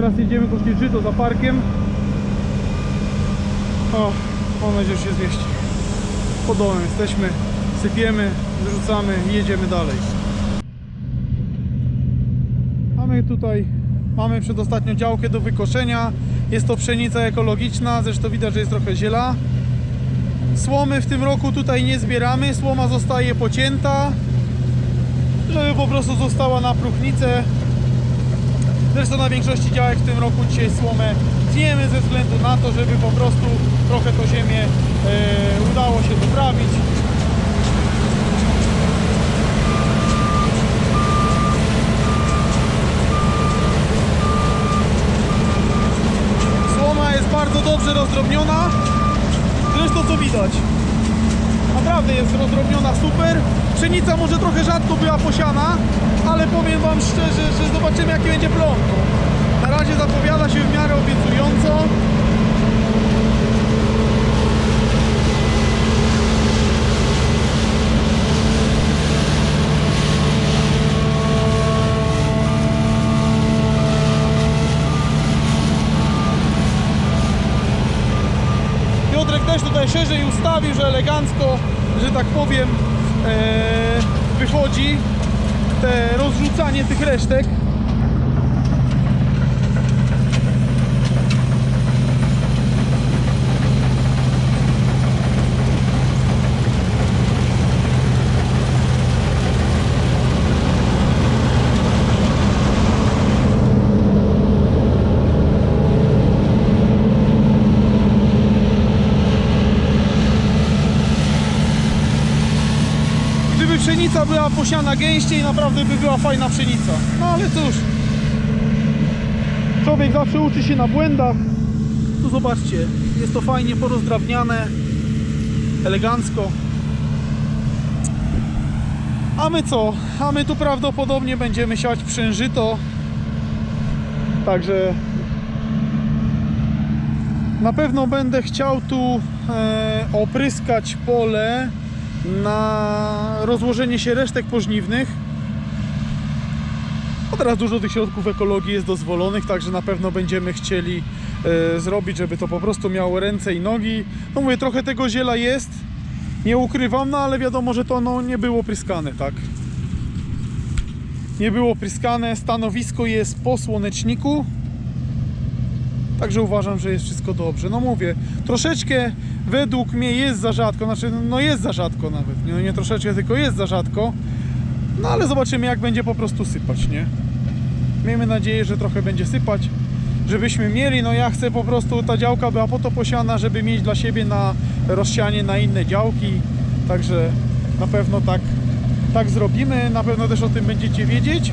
teraz jedziemy kosić żyto za parkiem. O, mam nadzieję, że się zmieści. Domem jesteśmy, sypiemy, wyrzucamy i jedziemy dalej. Mamy tutaj, mamy przedostatnią działkę do wykoszenia. Jest to pszenica ekologiczna, zresztą widać, że jest trochę ziela. Słomy w tym roku tutaj nie zbieramy, słoma zostaje pocięta, żeby po prostu została na próchnicę. Zresztą na większości działek w tym roku dzisiaj słomę tniemy ze względu na to, żeby po prostu trochę to ziemię e, udało się doprawić. Słoma jest bardzo dobrze rozdrobniona. Zresztą co widać. Naprawdę jest rozdrobniona super. Pszenica może trochę rzadko była posiana, ale powiem Wam szczerze, że zobaczymy jaki będzie plon. Na razie zapowiada się w miarę obiecująco. Piotrek też tutaj szerzej ustawił, że elegancko, że tak powiem, e, wychodzi te rozrzucanie tych resztek. Pszenica była posiana gęściej, naprawdę by była fajna pszenica. No ale cóż. Człowiek zawsze uczy się na błędach. Tu zobaczcie, jest to fajnie porozdrabniane, elegancko. A my co? A my tu prawdopodobnie będziemy siać przężyto. Także na pewno będę chciał tu e, opryskać pole na rozłożenie się resztek pożniwnych. A teraz dużo tych środków ekologii jest dozwolonych, także na pewno będziemy chcieli e, zrobić, żeby to po prostu miało ręce i nogi. No mówię, trochę tego ziela jest, nie ukrywam, no ale wiadomo, że to no, nie było pryskane, tak? Nie było pryskane, stanowisko jest po słoneczniku, Także uważam, że jest wszystko dobrze. No mówię, troszeczkę według mnie jest za rzadko, znaczy no jest za rzadko nawet, nie, nie troszeczkę, tylko jest za rzadko. No ale zobaczymy jak będzie po prostu sypać, nie? Miejmy nadzieję, że trochę będzie sypać, żebyśmy mieli, no ja chcę po prostu, ta działka była po to posiana, żeby mieć dla siebie na rozsianie na inne działki, także na pewno tak, tak zrobimy, na pewno też o tym będziecie wiedzieć.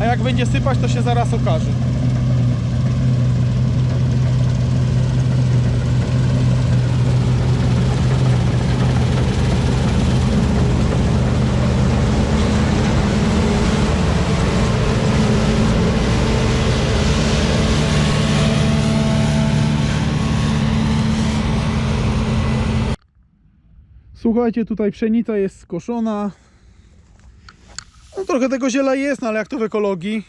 A jak będzie sypać, to się zaraz okaże. Słuchajcie, tutaj pszenica jest skoszona. No trochę tego ziela jest, no ale jak to w ekologii.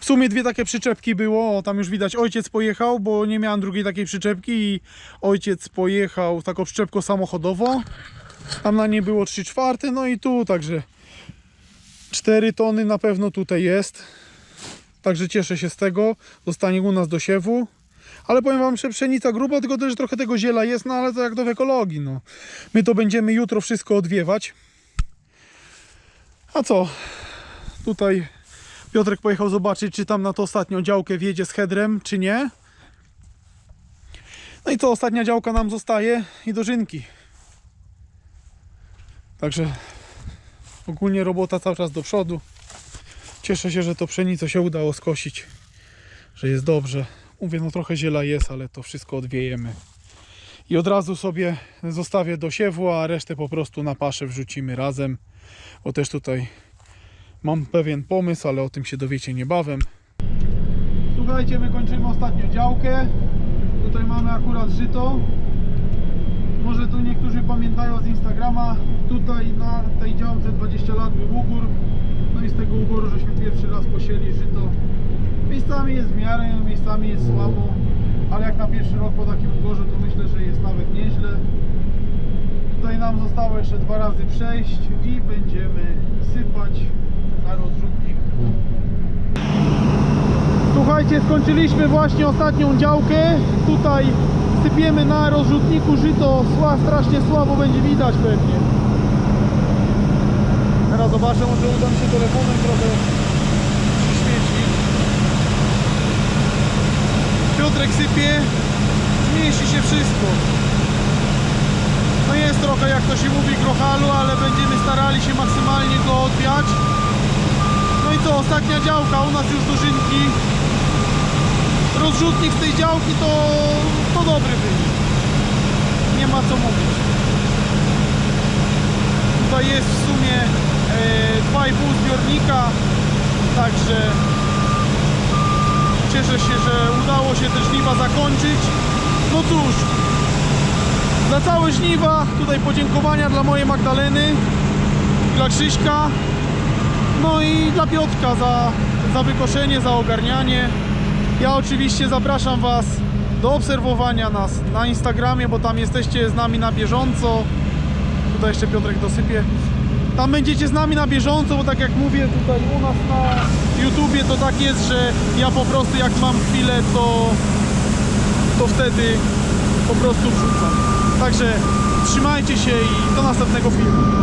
W sumie dwie takie przyczepki było, tam już widać ojciec pojechał, bo nie miałem drugiej takiej przyczepki i ojciec pojechał taką przyczepką samochodową. Tam na niej było 3 czwarte, no i tu także 4 tony na pewno tutaj jest. Także cieszę się z tego. Zostanie u nas do siewu. Ale powiem wam, że pszenica gruba, tylko też trochę tego ziela jest, no ale to jak to w ekologii, no. My to będziemy jutro wszystko odwiewać. A co? Tutaj Piotrek pojechał zobaczyć, czy tam na to ostatnią działkę wjedzie z hedrem, czy nie. No i to ostatnia działka nam zostaje i dożynki. Także ogólnie robota cały czas do przodu. Cieszę się, że to pszenico się udało skosić, że jest dobrze. Mówię, no trochę ziela jest, ale to wszystko odwiejemy. I od razu sobie zostawię do siewu, a resztę po prostu na paszę wrzucimy razem, bo też tutaj mam pewien pomysł, ale o tym się dowiecie niebawem. Słuchajcie, my kończymy działkę. Tutaj mamy akurat żyto. Może tu niektórzy pamiętają z Instagrama. Tutaj na tej działce 20 lat był ugór. No i z tego ugoru żeśmy pierwszy raz Miejscami jest w miarę, miejscami jest słabo, ale jak na pierwszy rok po takim ugorze to myślę, że jest nawet nieźle. Tutaj nam zostało jeszcze dwa razy przejść i będziemy sypać na rozrzutnik. Słuchajcie, skończyliśmy właśnie ostatnią działkę. Tutaj sypiemy na rozrzutniku żyto. Sła, strasznie słabo będzie widać pewnie. Teraz zobaczę, może uda mi się telefonem trochę Piotrek sypie, zmieści się wszystko. No jest trochę, jak to się mówi, grochalu, ale będziemy starali się maksymalnie go odwiać. No i co, ostatnia działka, u nas już dożynki. Rozrzutnik z tej działki to, to dobry wynik. Nie ma co mówić. Tutaj jest w sumie e, 2,5 zbiornika, także cieszę się, że udało się te żniwa zakończyć. No cóż, za całe żniwa tutaj podziękowania dla mojej Magdaleny, dla Krzyśka, no i dla Piotrka za, za wykoszenie, za ogarnianie. Ja oczywiście zapraszam Was do obserwowania nas na Instagramie, bo tam jesteście z nami na bieżąco. Tutaj jeszcze Piotrek dosypie. Tam będziecie z nami na bieżąco, bo tak jak mówię tutaj u nas na YouTubie to tak jest, że ja po prostu jak mam chwilę to, to wtedy po prostu wrzucam. Także trzymajcie się i do następnego filmu.